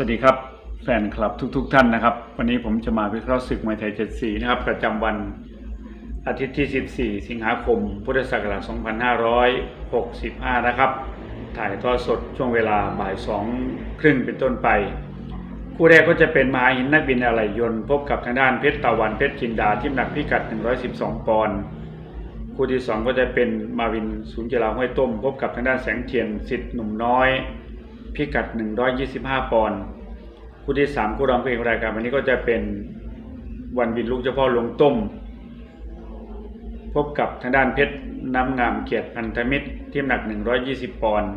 สวัสดีครับแฟนคลับทุกๆท่านนะครับ วันนี้ผมจะมาวิเคราะห์ศึกมวยไทย74นะครับ ประจำวันอาทิตย์ที่ 14 สิงหาคม พุทธศักราช 2565 นะครับ ถ่ายทอดสดช่วงเวลาบ่าย2ครึ่งเป็นต้นไป คู่แรกก็จะเป็นมหาหินนักบินอะไหล่ยนต์ พบกับทางด้านเพชรตะวันเพชรจินดาที่หนักพิกัด 112 ปอนด์คู่ที่ 2 ก็จะเป็นมาวินศูนย์กีฬาห้วยต้ม พบกับทางด้านแสงเทียนสิทธิ์หนุ่มน้อย พิกัด 125 ปอนด์คู่ที่ 3 คู่รองคู่เอกของรายการวันนี้ก็จะเป็นวันบินลูกเจ้าพ่อลงต้ม พบกับทางด้านเพชรน้ำงามเกียรติพันธมิตรที่น้ำหนัก 120 ปอนด์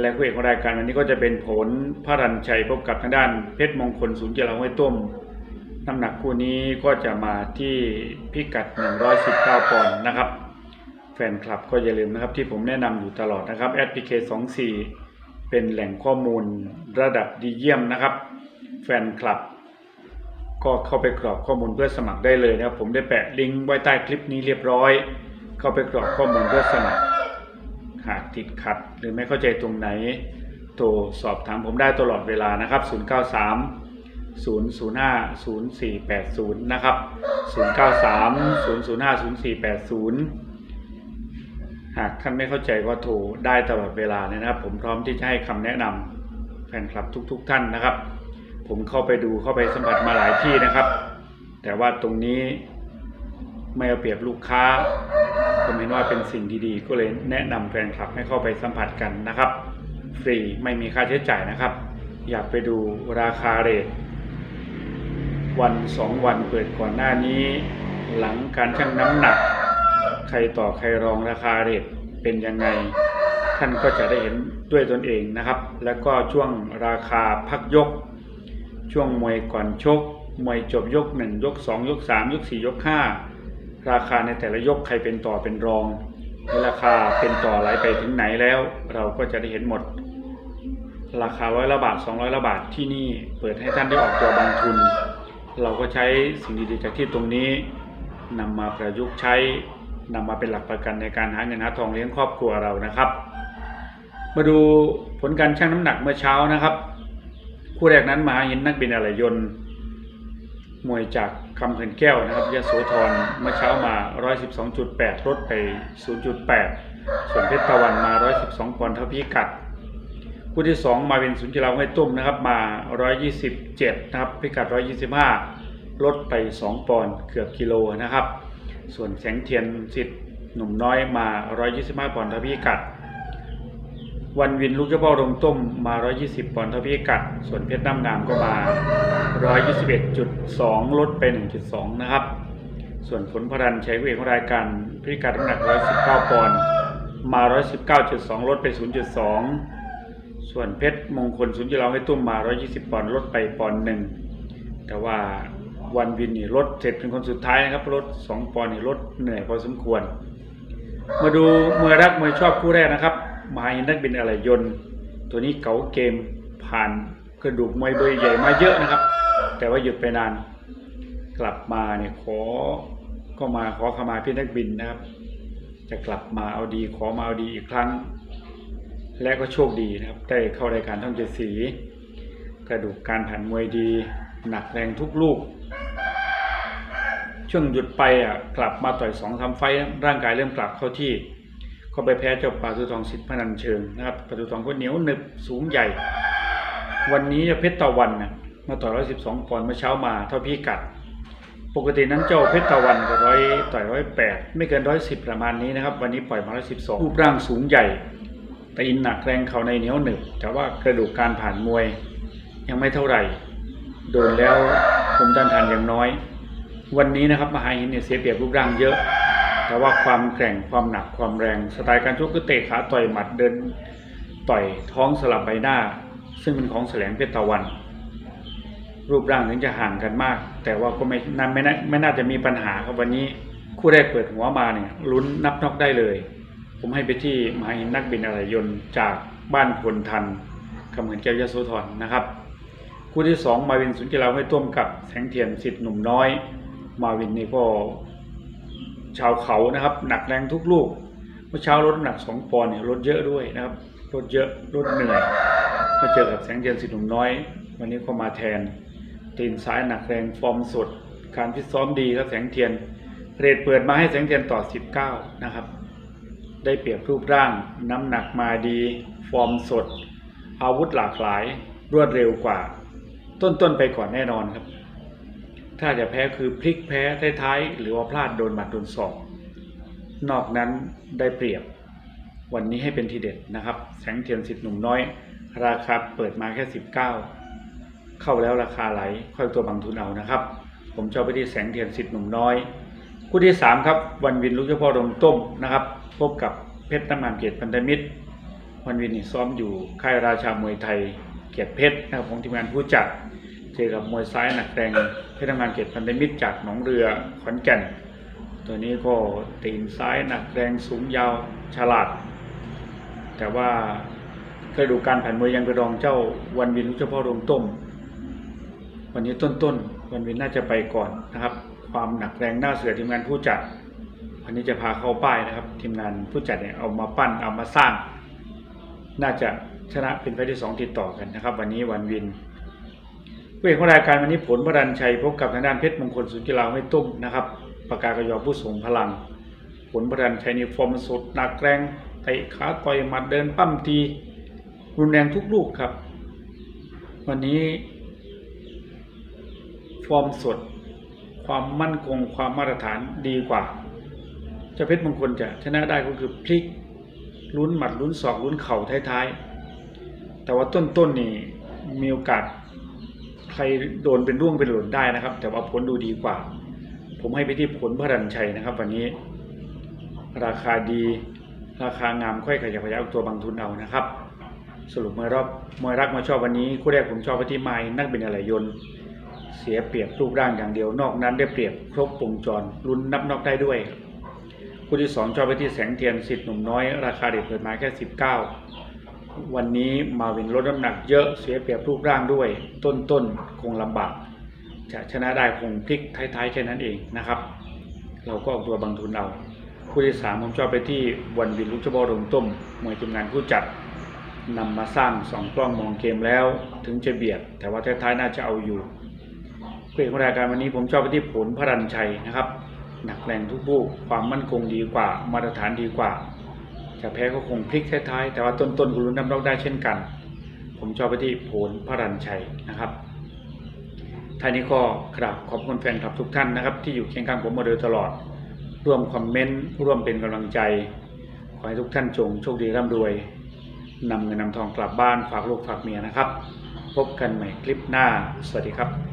และคู่เอกของรายการวันนี้ก็จะเป็นผลพระรันชัยพบกับทางด้านเพชรมงคลศูนย์กีฬาห้วยต้มน้ำหนักคู่นี้ก็จะมาที่พิกัด 119 ปอนด์นะครับ แฟนคลับก็อย่าลืมนะครับที่ผมแนะนำอยู่ตลอดนะครับ SPK 24เเป็นแหล่งข้อมูลระดับดีเยี่ยมนะครับ แฟนคลับ ก็เข้าไปกรอกข้อมูลเพื่อสมัครได้เลยนะครับ ผมได้แปะลิงก์ไว้ใต้คลิปนี้เรียบร้อย เข้าไปกรอกข้อมูลเพื่อสมัคร หากติดขัดหรือไม่เข้าใจตรงไหน โทรสอบถามผมได้ตลอดเวลานะครับ 093 005 0480 นะครับ 093 005 0480 หากท่านไม่เข้าใจก็โทรได้ตลอดเวลาเลยนะครับ ผมพร้อมที่จะให้คำแนะนำแฟนคลับทุกๆทท่านนะครับ ผมเข้าไปดูเข้าไปสัมผัสมาหลายที่นะครับ แต่ว่าตรงนี้ไม่เอาเปรียบลูกค้าผมเห็นว่าเป็นสิ่งดีๆ ก็เลยแนะนำแฟนคลับให้เข้าไปสัมผัสกันนะครับ ฟรีไม่มีค่าใช้จ่ายนะครับ อยากไปดูราคาเรทวันสองวันเปิดก่อนหน้านี้ หลังการชั่งน้ำหนัก ใครต่อใครรองราคาเรทเป็นยังไง ท่านก็จะได้เห็นด้วยตนเองนะครับ แล้วก็ช่วงราคาพักยก ช่วงมวยก่อนชก มวยจบยก 1 ยก 2 ยก 3 ยก 4 ยก 5 ราคาในแต่ละยกใครเป็นต่อเป็นรองและราคาเป็นต่อไหลไปถึงไหนแล้ว เราก็จะได้เห็นหมด ราคาร้อยละบาท200ละบาทที่นี่เปิดให้ท่านได้ออกตัวบางทุน เราก็ใช้สิ่งดีๆจากที่ตรงนี้นำมาประยุกต์ใช้ นำมาเป็นหลักประกันในการหาเงินหาทองเลี้ยงครอบครัวเรานะครับ มาดูผลการชั่งน้ำหนักเมื่อเช้านะครับ คู่แรกนั้นมหาหินนักบินอะไหล่ยนต์มวยจากคำเขินแก้วนะครับยะโสธรเมื่อเช้ามา 112.8 ลดไป 0.8 ส่วนเพชรตะวันมา 112ปอนด์เท่าพิกัด คู่ที่ 2 มาเป็นศูนย์กีฬาห้วยตุ้มนะครับมา 127 นะครับพิกัด 125 ลดไป 2 ปอนด์เกือบกิโลนะครับ ส่วนแสงเทียนสิทธิ์หนุ่มน้อยมา 125 ปอนด์ทพิกัด วันวินลูกเจ้าพ่อลงต้มมา 120 ปอนด์ทพิกัด ส่วนเพชรน้ำงามก็มา 121.2 ลดไป 1.2 นะครับ ส่วนผลพรันใช้เวทของรายการพิกัดน้ำหนัก 119 ปอนด์มา 119.2 ลดไป 0.2 ส่วนเพชรมงคลศูนย์กีฬาให้ตุ้มมา 120 ปอนด์ลดไปปอนด์หนึ่งแต่ว่า วันวินนี่ลดเสร็จเป็นคนสุดท้ายนะครับลด2ปอนนี่ลดเหนื่อยพอสมควร มาดูมวยรักมวยชอบคู่แรกนะครับมหาหินนักบินอะไรยนต์ ตัวนี้เก๋าเกมผ่านกระดูกมวยเบอร์ใหญ่มาเยอะนะครับ แต่ว่าหยุดไปนาน กลับมาเนี่ยขอก็มาขอขมาพี่นักบินนะครับ จะกลับมาเอาดีขอมาเอาดีอีกครั้ง และก็โชคดีนะครับ ได้เข้ารายการท่องเจ็ดสี กระดูกการผ่านมวยดี หนักแรงทุกลูก ช่วงหยุดไปอะกลับมาต่อยสองทำไฟร่างกายเริ่มกลับเข้าที่ก็ไปแพ้เจ้าปลาตุทองสิทธิ์พนันเชิงนะครับปาตุทองก็เหนียวหนึบสูงใหญ่ วันนี้เพชรตะวันนะมาต่อยร้อยสิบสองปอนด์เมื่อเช้ามาเท่าพี่กัด ปกตินั้นเจ้าเพชรตะวันก็ร้อยต่อยร้อยแปดไม่เกินร้อยสิบประมาณนี้นะครับ วันนี้ปล่อยมาร้อยสิบสองรูปร่างสูงใหญ่ตีนหนักแรงเข่าในเหนียวหนึบแต่ว่ากระดูกการผ่านมวยยังไม่เท่าไหร่ โดนแล้วผมต้านทานอย่างน้อย วันนี้นะครับมหาหินเนี่ยเสียเปรียบรูปร่างเยอะ แต่ว่าความแกร่งความหนักความแรง สไตล์การชกคือเตะขาต่อยหมัดเดินต่อยท้องสลับใบหน้า ซึ่งเป็นของแสลงเพชรตะวัน รูปร่างถึงจะห่างกันมาก แต่ว่าก็ไม่น่าไม่น่าไม่น่าจะมีปัญหาครับวันนี้ คู่แรกเปิดหัวมาเนี่ยลุ้นนับนอกได้เลย ผมให้ไปที่มหาหินนักบินอะไรยนต์จากบ้านพลทันคำเหมือนแก้วยโสธรนะครับ คู่ที่สองมาวินสุนกีฬาให้ต้มกับแสงเทียนสิทธิ์หนุ่มน้อย มาวินนี่ก็ชาวเขานะครับ หนักแรงทุกลูกเมื่อเช้าลดน้ำหนักสองปอนด์เนี่ยลดเยอะด้วยนะครับลดเยอะลดเหนื่อยมาเจอกับแสงเทียนสิหนุ่มน้อย วันนี้ก็มาแทนตีนซ้ายหนักแรงฟอร์มสด การฟิซ้อมดีครับแสงเทียนเรทเปิดมาให้แสงเทียนต่อ 19 นะครับ ได้เปรียบรูปร่าง น้ำหนักมาดี ฟอร์มสด อาวุธหลากหลาย รวดเร็วกว่า ต้นๆไปก่อนแน่นอนครับ ถ้าจะแพ้คือพลิกแพ้ท้ายๆหรือว่าพลาดโดนหมัดโดนศอกนอกนั้นได้เปรียบ วันนี้ให้เป็นทีเด็ดนะครับ แสงเทียนสิทธิ์หนุ่มน้อย ราคาเปิดมาแค่ 19 เข้าแล้วราคาไหลค่อยตัวบางทุนเอานะครับ ผมจะเอาไปที่แสงเทียนสิทธิ์หนุ่มน้อยคู่ที่ 3 ครับ วันวินลูกเจ้าพ่อดงต้มนะครับ พบกับเพชรน้ำมันเกียรติพันธมิตร วันวินนี่ซ้อมอยู่ค่ายราชามวยไทยเกียรติเพชรนะครับของทีมงานผู้จัด เจอกับมวยซ้ายหนักแรงเพชรน้ำมันเกียรติพันธมิตรจากหนองเรือขอนแก่น ตัวนี้ก็ตีนซ้ายหนักแรงสูงยาวฉลาด แต่ว่าเคยดูการผ่านมวยยังไปรองเจ้าวันวินลูกเจ้าพ่อดงต้ม วันนี้ต้นๆวันวินน่าจะไปก่อนนะครับ ความหนักแรงหน้าเสือทีมงานผู้จัด วันนี้จะพาเข้าป้ายนะครับ ทีมงานผู้จัดเนี่ยเอามาปั้นเอามาสร้าง น่าจะชนะเป็นไฟที่สองติดต่อกันนะครับ วันนี้วันวิน เอกของรายการวันนี้ผลพรันชัยพบกับทางด้านเพชรมงคลสุนกีฬาไม่ตุ้มนะครับปากกากระยอผู้ส่งพลัง ผลพรันชัยนี่ฟอร์มสดหนักแรงเตะขาต่อยหมัดเดินปั้มทีรุนแรงทุกลูกครับ วันนี้ฟอร์มสด ความมั่นคงความมาตรฐานดีกว่าเจ้าเพชรมงคลจะชนะได้ก็คือพลิกลุ้นหมัดลุ้นศอกลุ้นเข่าท้ายๆแต่ว่าต้นๆนนี่มีโอกาส รโดนเป็นร่วงเป็นหล่นได้นะครับ แต่ว่าผลดูดีกว่า ผมให้ไปที่ผลพระดันชัยนะครับ วันนี้ ราคาดี ราคางามค่อยขยับขยับตัวบางทุนเอานะครับ สรุปมวยรอบมวยรักมาชอบวันนี้คู่แรกผมชอบไปที่ไม้นักบินอะไรยนต์เสียเปรียบรูปร่างอย่างเดียวนอกนั้นได้เปรียบครบวงจรลุ้นนับนอกได้ด้วย คู่ที่สองชอบไปที่แสงเทียนสิทธิ์หนุ่มน้อย ราคาเด็ดเปิดมาแค่19 วันนี้มาวินลดน้ำหนักเยอะเสียเปรียบรูปร่างด้วย ต้นต้นคงลำบากจะชนะได้คงพลิกท้ายๆแค่นั้นเองนะครับ เราก็ออกตัวบางทุนเอาคู่ที่สามผมชอบไปที่วันวินลูกเจ้าบอลงต้มมวยทีมงานผู้จัดนำมาสร้างสองกล้องมองเกมแล้ว ถึงจะเบียด แต่ว่าท้ายๆน่าจะเอาอยู่เพื่อนของรายการวันนี้ผมชอบไปที่ผลพระรันชัยนะครับ หนักแรงทุกลูกความมั่นคงดีกว่ามาตรฐานดีกว่า จะแพ้ก็คงพลิกท้ายๆ แต่ว่าต้นๆกุลุนน้ำรอกได้เช่นกัน ผมชอบไปที่โผลพระรันชัยนะครับท่านี้ก็กราบขอบคุณแฟนคลับทุกท่านนะครับ ที่อยู่เคียงข้างผมมาโดยตลอด ร่วมคอมเมนต์ร่วมเป็นกำลังใจ ขอให้ทุกท่านจงโชคดีร่ำรวย นำเงินนำทองกลับบ้านฝากลูกฝากเมียนะครับ พบกันใหม่คลิปหน้า สวัสดีครับ